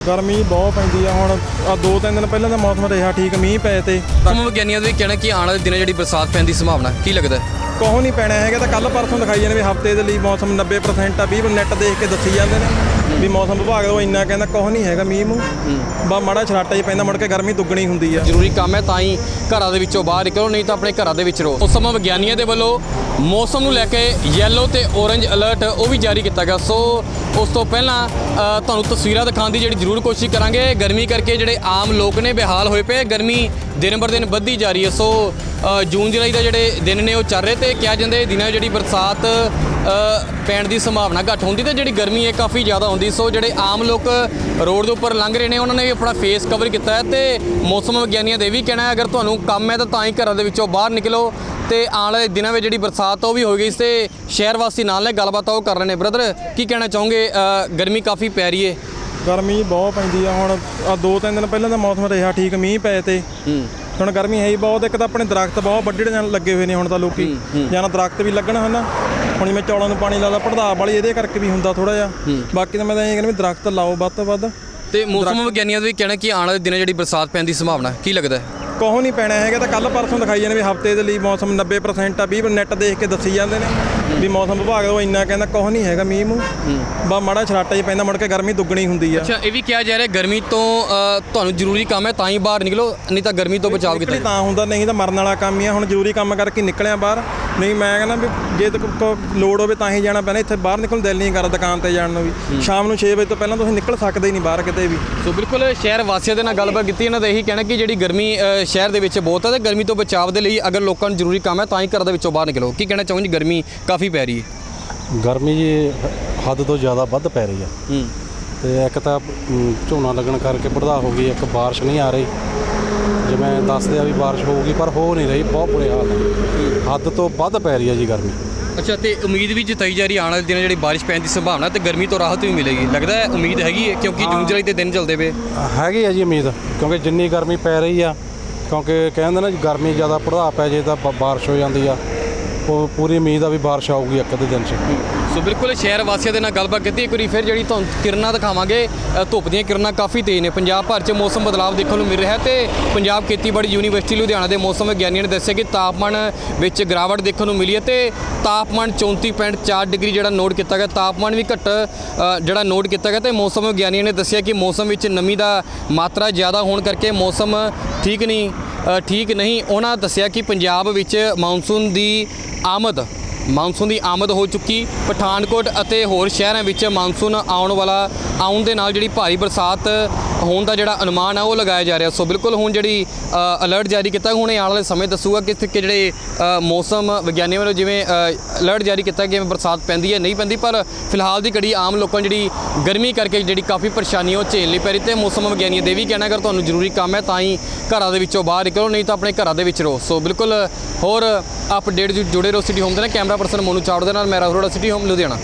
ਗਰਮੀ ਬਹੁਤ ਪੈਂਦੀ ਆ ਹੁਣ ਆ ਦੋ ਤਿੰਨ ਦਿਨ ਪਹਿਲਾਂ ਦਾ ਮੌਸਮ ਰਿਹਾ ਠੀਕ ਮੀਂਹ ਪਏ ਤੇ। ਮੌਸਮ ਵਿਗਿਆਨੀਆਂ ਦਾ ਵੀ ਕਹਿਣਾ ਕਿ ਆਉਣ ਵਾਲੇ ਦਿਨਾਂ ਜਿਹੜੀ ਬਰਸਾਤ ਪੈਣ ਦੀ ਸੰਭਾਵਨਾ ਕੀ ਲੱਗਦਾ? ਹੈ? ਕੋਹ ਨਹੀਂ ਪੈਣਾ ਹੈਗਾ ਤਾਂ ਕੱਲ ਪਰਸੋਂ ਦਿਖਾਈ ਜਾਂਦੇ ਵੀ ਹਫ਼ਤੇ ਦੇ ਲਈ ਮੌਸਮ 90% ਆ 20 ਨੈਟ ਦੇਖ ਕੇ ਦੱਸੀ ਜਾਂਦੇ ਨੇ ਵੀ ਮੌਸਮ ਵਿਭਾਗ ਉਹ ਇੰਨਾ ਕਹਿੰਦਾ ਕੋਹ ਨਹੀਂ ਹੈਗਾ ਮੀਂਹ ਮੂੰਹ। ਬਾ ਮਾੜਾ ਛਰਾਟਾ ਹੀ ਪੈਂਦਾ ਮੁੜ ਕੇ ਗਰਮੀ ਦੁੱਗਣੀ ਹੁੰਦੀ ਆ। ਜ਼ਰੂਰੀ ਕੰਮ ਹੈ ਤਾਂ ਹੀ ਘਰਾਂ ਦੇ ਵਿੱਚੋਂ ਬਾਹਰ ਨਿਕਲੋ ਨਹੀਂ ਤਾਂ ਆਪਣੇ ਘਰਾਂ ਦੇ ਵਿੱਚ ਰਹੋ। ਉਸ ਸਮੇਂ ਵਿਗਿਆਨੀਆਂ ਦੇ ਵੱਲੋਂ ਮੌਸਮ ਨੂੰ ਲੈ ਕੇ ਯੈਲੋ ਤੇ ਔਰੰਜ ਅਲਰਟ ਉਹ ਵੀ ਜਾਰੀ ਕੀਤਾ ਗਿਆ। ਸੋ ਉਸ ਤੋਂ ਪਹਿਲਾਂ ਤੁਹਾਨੂੰ ਤਸਵੀਰਾਂ ਦਿਖਾਉਣ ਦੀ ਜਿਹੜੀ ਜ਼ਰੂਰ ਕੋਸ਼ਿਸ਼ ਕਰਾਂਗੇ। ਗਰਮੀ ਕਰਕੇ ਜਿਹੜੇ ਆਮ ਲੋਕ ਨੇ ਬੇਹਾਲ ਹੋਏ ਪਏ ਗਰਮੀ ਦਿਨ ਬਰ ਦਿਨ ਵੱਧਦੀ ਜਾ ਰਹੀ ਹੈ। ਸੋ ਜੂਨ, ਜੁਲਾਈ ਦਾ ਜਿਹੜੇ ਦਿਨ ਨੇ ਉਹ ਚੱਲ ਰਹੇ ਤੇ ਕਿਹਾ ਜਾਂਦਾ ਦਿਨਾਂ ਜਿਹੜੀ ਬਰਸਾਤ ਪੈਣ ਦੀ ਸੰਭਾਵਨਾ ਘੱਟ ਹੁੰਦੀ ਤੇ ਜਿਹੜੀ ਗਰਮੀ ਹੈ ਕਾਫੀ ਜ਼ਿਆਦਾ ਹੁੰਦੀ। ਸੋ ਜਿਹੜੇ ਆਮ ਲੋਕ ਰੋਡ ਦੇ ਉੱਪਰ ਲੰਘ ਰਹੇ ਨੇ, ਉਹਨਾਂ ਨੇ ਵੀ ਆਪਣਾ ਫੇਸ ਕਵਰ ਕੀਤਾ ਹੈ ਤੇ ਮੌਸਮ ਵਿਗਿਆਨੀਆਂ ਦੇ ਇਹ ਵੀ ਕਹਿਣਾ ਹੈ, ਅਗਰ ਤੁਹਾਨੂੰ ਕੰਮ ਹੈ ਤਾਂ ਤਾਂ ਹੀ ਘਰਾਂ ਦੇ ਵਿੱਚੋਂ ਬਾਹਰ ਨਿਕਲੋ। ਤੇ ਆਉਣ ਵਾਲੇ ਦਿਨਾਂ ਵਿੱਚ ਜਿਹੜੀ ਬਰਸਾਤ ਉਹ ਵੀ ਹੋ ਗਈ ਤੇ ਸ਼ਹਿਰ ਵਾਸੀ ਨਾਲ ਨੇ ਗੱਲਬਾਤ ਉਹ ਕਰ ਰਹੇ ਨੇ। ਬ੍ਰਦਰ ਕੀ ਕਹਿਣਾ ਚਾਹੋਗੇ? ਗਰਮੀ ਕਾਫੀ ਪੈ ਰਹੀ ਹੈ ਗਰਮੀ ਬਹੁਤ ਪੈਂਦੀ ਆ। ਹੁਣ ਆ ਦੋ ਤਿੰਨ ਦਿਨ ਪਹਿਲਾਂ ਦਾ ਮੌਸਮ ਰਿਹਾ ਠੀਕ ਮੀਂਹ ਪਏ ਤੇ। ਹੁਣ ਗਰਮੀ ਹੈ ਹੀ ਬਹੁਤ ਇੱਕ ਤਾਂ ਆਪਣੇ ਦਰਖਤ ਬਹੁਤ ਵੱਡੇ ਜਾਣ ਲੱਗੇ ਹੋਏ ਨੇ ਹੁਣ ਤਾਂ ਲੋਕੀ। ਜਾਂ ਦਰਖਤ ਵੀ ਲੱਗਣ ਹਨ। ਹੁਣ ਜਿਵੇਂ ਚੌਲਾਂ ਨੂੰ ਪਾਣੀ ਲਾਦਾ ਪੜਦਾ ਵਾਲੀ ਇਹਦੇ ਕਰਕੇ ਵੀ ਹੁੰਦਾ ਥੋੜਾ ਜਿਹਾ। ਬਾਕੀ ਤਾਂ ਮੈਂ ਤਾਂ ਇਹ ਕਹਿੰਦਾ ਵੀ ਦਰਖਤ ਲਾਓ ਵੱਧ ਤੋਂ ਵੱਧ। ਤੇ ਮੌਸਮ ਵਿਗਿਆਨੀਆਂ ਦਾ ਵੀ ਕਹਿਣਾ ਕਿ ਆਉਣ ਵਾਲੇ ਦਿਨਾਂ ਜਿਹੜੀ ਬਰਸਾਤ ਪੈਣ ਦੀ ਸੰਭਾਵਨਾ ਕੀ ਲੱਗਦਾ ਹੈ? ਕੋਹ ਨਹੀਂ ਪੈਣਾ ਹੈਗਾ ਤਾਂ ਕੱਲ ਪਰਸੋਂ ਦਿਖਾਈ ਜਾਂਦੇ ਵੀ ਹਫ਼ਤੇ ਦੇ ਲਈ ਮੌਸਮ 90% ਆ 20 ਨੈਟ ਦੇਖ ਕੇ ਦੱਸੀ ਜਾਂਦੇ ਨੇ ਵੀ ਮੌਸਮ ਵਿਭਾਗ ਉਹ ਇੰਨਾ ਕਹਿੰਦਾ ਕੋਹ ਨਹੀਂ ਹੈਗਾ ਮੀਂਹ ਮੂੰਹ। ਬਾ ਮਾੜਾ ਛਰਾਟਾ ਹੀ ਪੈਂਦਾ ਮੁੜ ਕੇ ਗਰਮੀ ਦੁੱਗਣੀ ਹੁੰਦੀ ਆ। ਅੱਛਾ ਇਹ ਵੀ ਕਿਹਾ ਜਾ ਰਿਹਾ ਗਰਮੀ ਤੋਂ ਤੁਹਾਨੂੰ ਜ਼ਰੂਰੀ ਕੰਮ ਹੈ ਤਾਂ ਹੀ ਬਾਹਰ ਨਿਕਲੋ ਨਹੀਂ ਤਾਂ ਗਰਮੀ ਤੋਂ ਬਚਾਅ ਕੀਤਾ ਤਾਂ ਹੁੰਦਾ ਨਹੀਂ ਤਾਂ ਮਰਨ ਵਾਲਾ ਕੰਮ ਹੀ ਆ ਹੁਣ ਜ਼ਰੂਰੀ ਕੰਮ ਕਰਕੇ ਨਿਕਲਿਆ ਬਾਹਰ। ਨਹੀਂ ਮੈਂ ਕਹਿੰਦਾ ਵੀ ਜੇ ਤਾਂ ਕੋ ਲੋੜ ਹੋਵੇ ਤਾਂ ਹੀ ਜਾਣਾ ਪੈਣਾ। ਇੱਥੇ ਬਾਹਰ ਨਿਕਲਣ ਦਿਲ ਨਹੀਂ ਕਰਦਾ ਦੁਕਾਨ ਤੇ ਜਾਣ ਨੂੰ ਵੀ। ਸ਼ਾਮ ਨੂੰ 6 ਵਜੇ ਤੋਂ ਪਹਿਲਾਂ ਤੁਸੀਂ ਨਿਕਲ ਸਕਦੇ ਹੀ ਨਹੀਂ ਬਾਹਰ ਕਿਤੇ ਵੀ। ਸੋ ਬਿਲਕੁਲ ਸ਼ਹਿਰ ਵਾਸੀਆਂ ਦੇ ਨਾਲ ਗੱਲਬਾਤ ਕੀਤੀ ਇਹਨਾਂ ਦਾ ਇਹੀ ਕਹਿਣਾ ਕਿ ਜਿਹੜੀ ਗਰਮੀ ਸ਼ਹਿਰ ਦੇ ਵਿੱਚ ਬਹੁਤ ਹੈ ਤੇ ਗਰਮੀ ਤੋਂ ਬਚਾਅ ਦੇ ਲਈ ਅਗਰ ਲੋਕਾਂ ਨੂੰ ਜ਼ਰੂਰੀ ਕੰਮ ਹੈ ਤਾਂ ਹੀ ਘਰ ਦੇ ਵਿੱਚੋਂ ਬਾਹਰ ਨਿਕਲੋ। ਕੀ ਕਹਿਣਾ ਚਾਹੋਗੇ ਜੀ? ਗਰਮੀ ਕਾਫੀ ਪੈ ਰਹੀ ਹੈ। ਗਰਮੀ ਜੀ ਹੱਦ ਤੋਂ ਜ਼ਿਆਦਾ ਵੱਧ ਪੈ ਰਹੀ ਹੂੰ। ਤੇ ਇੱਕ ਤਾਂ ਝੋਨਾ ਲੱਗਣ ਕਰਕੇ ਪੜਦਾ ਹੋ ਗਈ ਇੱਕ ਬਾਰਿਸ਼ ਨਹੀਂ ਆ ਰਹੀ। ਜਿਵੇਂ ਦੱਸਦੇ ਆ ਵੀ ਬਾਰਿਸ਼ ਹੋਊਗੀ ਪਰ ਹੋ ਨਹੀਂ ਰਹੀ ਬਹੁਤ ਬੁਰੇ ਹਾਲ ਨੇ। ਹੱਦ ਤੋਂ ਵੱਧ ਪੈ ਰਹੀ ਆ ਜੀ ਗਰਮੀ। ਅੱਛਾ ਤੇ ਉਮੀਦ ਵੀ ਜਤਾਈ ਜਾ ਰਹੀ ਹੈ ਆਉਣ ਵਾਲੇ ਦਿਨਾਂ ਜਿਹੜੀ ਬਾਰਿਸ਼ ਪੈਣ ਦੀ ਸੰਭਾਵਨਾ ਤੇ ਗਰਮੀ ਤੋਂ ਰਾਹਤ ਵੀ ਮਿਲੇਗੀ। ਲੱਗਦਾ ਹੈ ਉਮੀਦ ਹੈਗੀ ਹੈ ਕਿਉਂਕਿ ਜੂਨ ਜੁਲਾਈ ਦੇ ਦਿਨ ਚੱਲਦੇ ਪਏ। ਹੈਗੀ ਆ ਜੀ ਉਮੀਦ ਕਿਉਂਕਿ ਜਿੰਨੀ ਗਰਮੀ ਪੈ ਰਹੀ ਆ ਕਿਉਂਕਿ ਕਹਿੰਦੇ ਨਾ ਜੀ ਗਰਮੀ ਜ਼ਿਆਦਾ ਪੜਦਾ ਪੈ ਜੇ ਤਾਂ ਬਾਰਿਸ਼ ਹੋ ਜਾਂਦੀ ਆ। ਉਹ ਪੂਰੀ ਉਮੀਦ ਆ ਵੀ ਬਾਰਿਸ਼ ਆਊਗੀ ਇੱਕ ਅੱਧੇ ਦਿਨ 'ਚ। ਸੋ ਬਿਲਕੁਲ ਸ਼ਹਿਰ ਵਾਸੀਆਂ ਦੇ ਨਾਲ ਗੱਲਬਾਤ ਕੀਤੀ। ਇੱਕ ਵਾਰੀ ਫਿਰ ਜਿਹੜੀ ਤੁਹਾਨੂੰ ਕਿਰਨਾਂ ਦਿਖਾਵਾਂਗੇ ਧੁੱਪ ਦੀਆਂ ਕਿਰਨਾਂ ਕਾਫੀ ਤੇਜ਼ ਨੇ। ਪੰਜਾਬ ਭਰ 'ਚ ਮੌਸਮ ਬਦਲਾਅ ਦੇਖਣ ਨੂੰ ਮਿਲ ਰਿਹਾ ਹੈ ਤੇ ਪੰਜਾਬ ਖੇਤੀਬਾੜੀ ਯੂਨੀਵਰਸਿਟੀ ਲੁਧਿਆਣਾ ਦੇ ਮੌਸਮ ਵਿਗਿਆਨੀਆਂ ਨੇ ਦੱਸਿਆ ਕਿ ਤਾਪਮਾਨ ਵਿੱਚ ਗਿਰਾਵਟ ਦੇਖਣ ਨੂੰ ਮਿਲੀ ਹੈ ਤੇ ਤਾਪਮਾਨ 34.4 ਡਿਗਰੀ ਜਿਹੜਾ ਨੋਟ ਕੀਤਾ ਗਿਆ, ਤਾਪਮਾਨ ਵੀ ਘੱਟ ਜਿਹੜਾ ਨੋਟ ਕੀਤਾ ਗਿਆ ਤੇ ਮੌਸਮ ਵਿਗਿਆਨੀਆਂ ਨੇ ਦੱਸਿਆ ਕਿ ਮੌਸਮ ਵਿੱਚ ਨਮੀ ਦਾ ਮਾਤਰਾ ਜ਼ਿਆਦਾ ਹੋਣ ਕਰਕੇ ਮੌਸਮ ਠੀਕ ਨਹੀਂ ਠੀਕ ਨਹੀਂ। ਉਹਨਾਂ ਦੱਸਿਆ ਕਿ ਪੰਜਾਬ ਵਿੱਚ ਮਾਨਸੂਨ ਦੀ ਆਮਦ ਮਾਨਸੂਨ ਦੀ ਆਮਦ ਹੋ ਚੁੱਕੀ। ਪਠਾਨਕੋਟ ਅਤੇ ਹੋਰ ਸ਼ਹਿਰਾਂ ਵਿੱਚ ਮਾਨਸੂਨ ਆਉਣ ਵਾਲਾ, ਆਉਣ ਦੇ ਨਾਲ ਜਿਹੜੀ ਭਾਰੀ ਬਰਸਾਤ ਹੋਣ ਦਾ ਜਿਹੜਾ ਅਨੁਮਾਨ ਹੈ ਉਹ ਲਗਾਇਆ ਜਾ ਰਿਹਾ। ਸੋ ਬਿਲਕੁਲ ਹੁਣ ਜਿਹੜੀ ਅਲਰਟ ਜਾਰੀ ਕੀਤਾ, ਹੁਣ ਇਹ ਆਉਣ ਵਾਲੇ ਸਮੇਂ ਦੱਸੂਗਾ ਕਿ ਕਿ ਜਿਹੜੇ ਮੌਸਮ ਵਿਗਿਆਨੀਆਂ ਵੱਲੋਂ ਜਿਵੇਂ ਅਲਰਟ ਜਾਰੀ ਕੀਤਾ ਕਿ ਬਰਸਾਤ ਪੈਂਦੀ ਹੈ, ਨਹੀਂ ਪੈਂਦੀ, ਪਰ ਫਿਲਹਾਲ ਦੀ ਘੜੀ ਆਮ ਲੋਕਾਂ ਜਿਹੜੀ ਗਰਮੀ ਕਰਕੇ ਜਿਹੜੀ ਕਾਫੀ ਪਰੇਸ਼ਾਨੀ ਉਹ ਝੇਲਣੀ ਪੈ ਰਹੀ ਤੇ ਮੌਸਮ ਵਿਗਿਆਨੀਆਂ ਦੇ ਵੀ ਕਹਿਣਾ ਅਗਰ ਤੁਹਾਨੂੰ ਜ਼ਰੂਰੀ ਕੰਮ ਹੈ, ਤਾਂ ਹੀ ਘਰਾਂ ਦੇ ਵਿੱਚੋਂ ਬਾਹਰ ਨਿਕਲੋ, ਨਹੀਂ ਤਾਂ ਆਪਣੇ ਘਰਾਂ ਦੇ ਵਿੱਚ ਰਹੋ। ਸੋ ਬਿਲਕੁਲ ਹੋਰ ਅਪਡੇਟ ਜੁੜੇ ਰਹੋ ਸਿਟੀ ਹੋਮ ਦੇ ਨਾਲ ਕੈਮਰਾ ਪਰਸਨ ਮੋਨੂ ਚਾਵੜ ਦੇ ਨਾਲ ਮੈਂ ਰਾਹੁਲ ਸਿਟੀ ਹੋਮ ਲੁਧਿਆਣਾ।